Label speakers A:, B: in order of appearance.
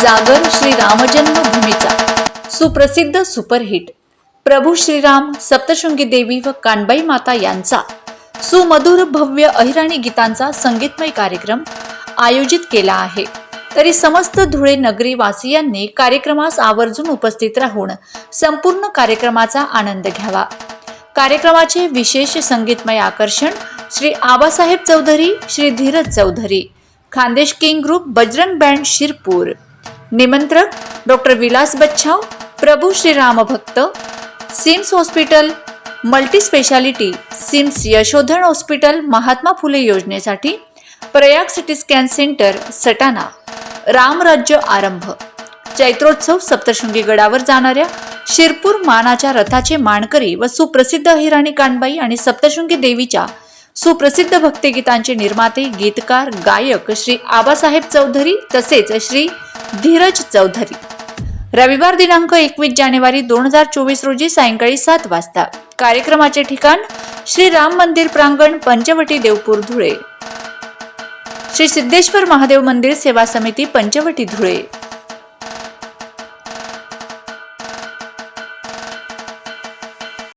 A: जागर श्री रामजन्मभूमीचा सुप्रसिद्ध सुपरहिट. प्रभू श्रीराम सप्तशृंगी देवी व कानबाई माता यांचा सुमधुर भव्य अहिराणी गीतांचा संगीतमय कार्यक्रम आयोजित केला आहे. तरी समस्त धुळे नगरी वासियांनी कार्यक्रमास आवर्जून उपस्थित राहून संपूर्ण कार्यक्रमाचा आनंद घ्यावा. कार्यक्रमाचे विशेष संगीतमय आकर्षण Shri Abasaheb Chaudhari Shri Dhiraj Chaudhari Khandesh king group Bajrang band Shirpur निमंत्रक डॉक्टर विलास बच्छाव प्रभू श्रीराम भक्त SIMS hospital multi speciality SIMS Yashodhan hospital Mahatma Phule योजनेसाठी Prayag city scan centre Satana. रामराज्य आरंभ. चैत्रोत्सव सप्तशृंगी गडावर जाणाऱ्या शिरपूर मानाच्या रथाचे मानकरी व सुप्रसिद्ध हिराणी कानबाई आणि सप्तशृंगी देवीच्या सुप्रसिद्ध भक्तिगीतांचे निर्माते गीतकार गायक श्री आबासाहेब चौधरी तसेच श्री धीरज चौधरी. रविवार दिनांक एकवीस जानेवारी दोन हजार चोवीस रोजी सायंकाळी सात वाजता. कार्यक्रमाचे ठिकाण श्री राम मंदिर प्रांगण पंचवटी देवपूर धुळे. श्री सिद्धेश्वर महादेव मंदिर सेवा समिती पंचवटी धुळे.